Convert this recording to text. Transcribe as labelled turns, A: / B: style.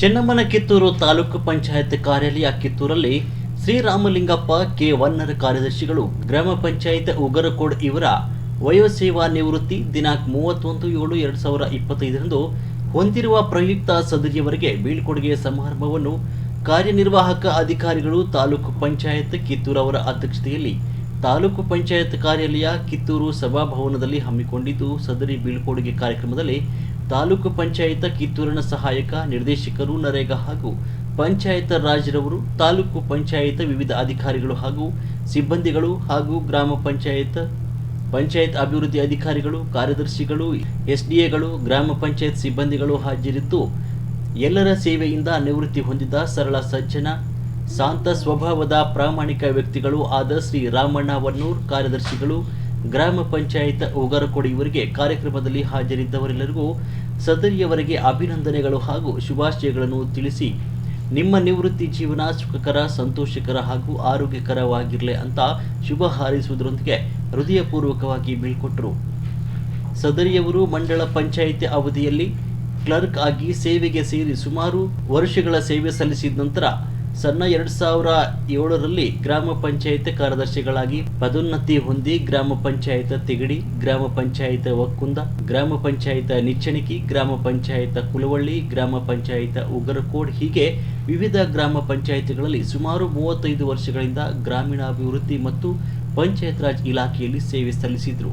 A: ಚೆನ್ನಮ್ಮನ ಕಿತ್ತೂರು ತಾಲೂಕು ಪಂಚಾಯತ್ ಕಾರ್ಯಾಲಯ ಕಿತ್ತೂರಲ್ಲಿ ಶ್ರೀರಾಮಲಿಂಗಪ್ಪ ಕೆ ವನ್ನರ ಕಾರ್ಯದರ್ಶಿಗಳು, ಗ್ರಾಮ ಪಂಚಾಯತ್ ಉಗರಕೋಡ್ ಇವರ ವಯೋಸೇವಾ ನಿವೃತ್ತಿ ದಿನಾಂಕ ಮೂವತ್ತೊಂದು ಏಳು ಎರಡು ಸಾವಿರ ಇಪ್ಪತ್ತೈದರಂದು ಹೊಂದಿರುವ ಪ್ರಯುಕ್ತ ಸದರಿಯವರಿಗೆ ಬೀಳ್ಕೊಡುಗೆ ಸಮಾರಂಭವನ್ನು ಕಾರ್ಯನಿರ್ವಾಹಕ ಅಧಿಕಾರಿಗಳು ತಾಲೂಕು ಪಂಚಾಯತ್ ಕಿತ್ತೂರು ಅವರ ಅಧ್ಯಕ್ಷತೆಯಲ್ಲಿ ತಾಲೂಕು ಪಂಚಾಯತ್ ಕಾರ್ಯಾಲಯ ಕಿತ್ತೂರು ಸಭಾಭವನದಲ್ಲಿ ಹಮ್ಮಿಕೊಂಡಿದ್ದು, ಸದರಿ ಬೀಳ್ಕೊಡುಗೆ ಕಾರ್ಯಕ್ರಮದಲ್ಲಿ ತಾಲೂಕು ಪಂಚಾಯತ್ ಕಿತ್ತೂರಿನ ಸಹಾಯಕ ನಿರ್ದೇಶಕರು ನರೇಗಾ ಹಾಗೂ ಪಂಚಾಯತ್ ರಾಜ್ರವರು, ತಾಲೂಕು ಪಂಚಾಯತ್ ವಿವಿಧ ಅಧಿಕಾರಿಗಳು ಹಾಗೂ ಸಿಬ್ಬಂದಿಗಳು ಹಾಗೂ ಗ್ರಾಮ ಪಂಚಾಯತ್ ಪಂಚಾಯತ್ ಅಭಿವೃದ್ಧಿ ಅಧಿಕಾರಿಗಳು, ಕಾರ್ಯದರ್ಶಿಗಳು, ಎಸ್ಡಿಎಗಳು, ಗ್ರಾಮ ಪಂಚಾಯತ್ ಸಿಬ್ಬಂದಿಗಳು ಹಾಜರಿದ್ದು, ಎಲ್ಲರ ಸೇವೆಯಿಂದ ನಿವೃತ್ತಿ ಹೊಂದಿದ ಸರಳ ಸಜ್ಜನ, ಶಾಂತ ಸ್ವಭಾವದ ಪ್ರಾಮಾಣಿಕ ವ್ಯಕ್ತಿಗಳು ಆದ ಶ್ರೀ ರಾಮಣ್ಣ ವನ್ನೂರ್, ಕಾರ್ಯದರ್ಶಿಗಳು ಗ್ರಾಮ ಪಂಚಾಯತ್ ಉಗರಕೊಡಿ ಇವರಿಗೆ ಕಾರ್ಯಕ್ರಮದಲ್ಲಿ ಹಾಜರಿದ್ದವರೆಲ್ಲರಿಗೂ ಸದರಿಯವರಿಗೆ ಅಭಿನಂದನೆಗಳು ಹಾಗೂ ಶುಭಾಶಯಗಳನ್ನು ತಿಳಿಸಿ, ನಿಮ್ಮ ನಿವೃತ್ತಿ ಜೀವನ ಸುಖಕರ, ಸಂತೋಷಕರ ಹಾಗೂ ಆರೋಗ್ಯಕರವಾಗಿರಲಿ ಅಂತ ಶುಭ ಹಾರೈಸುವುದರೊಂದಿಗೆ ಹೃದಯಪೂರ್ವಕವಾಗಿ ಬೀಳ್ಕೊಟ್ಟರು. ಸದರಿಯವರು ಮಂಡಳ ಪಂಚಾಯಿತಿ ಅವಧಿಯಲ್ಲಿ ಕ್ಲರ್ಕ್ ಆಗಿ ಸೇವೆಗೆ ಸೇರಿ ಸುಮಾರು ವರ್ಷಗಳ ಸೇವೆ ಸಲ್ಲಿಸಿದ ನಂತರ ಸನ್ನ ಎರಡು ಸಾವಿರ ಏಳರಲ್ಲಿ ಗ್ರಾಮ ಪಂಚಾಯತ್ ಕಾರ್ಯದರ್ಶಿಗಳಾಗಿ ಪದೋನ್ನತಿ ಹೊಂದಿ ಗ್ರಾಮ ಪಂಚಾಯತ್ ತಿಗಡಿ, ಗ್ರಾಮ ಪಂಚಾಯತ್ ಒಕ್ಕುಂದ ಗ್ರಾಮ ಪಂಚಾಯತ್ ನಿಚ್ಚಣಿಕಿ, ಗ್ರಾಮ ಪಂಚಾಯತ್ ಕುಲವಳ್ಳಿ, ಗ್ರಾಮ ಪಂಚಾಯತ್ ಉಗರಕೋಡ್ ಹೀಗೆ ವಿವಿಧ ಗ್ರಾಮ ಪಂಚಾಯತ್ಗಳಲ್ಲಿ ಸುಮಾರು ಮೂವತ್ತೈದು ವರ್ಷಗಳಿಂದ ಗ್ರಾಮೀಣಾಭಿವೃದ್ಧಿ ಮತ್ತು ಪಂಚಾಯತ್ ರಾಜ್ ಇಲಾಖೆಯಲ್ಲಿ ಸೇವೆ ಸಲ್ಲಿಸಿದರು.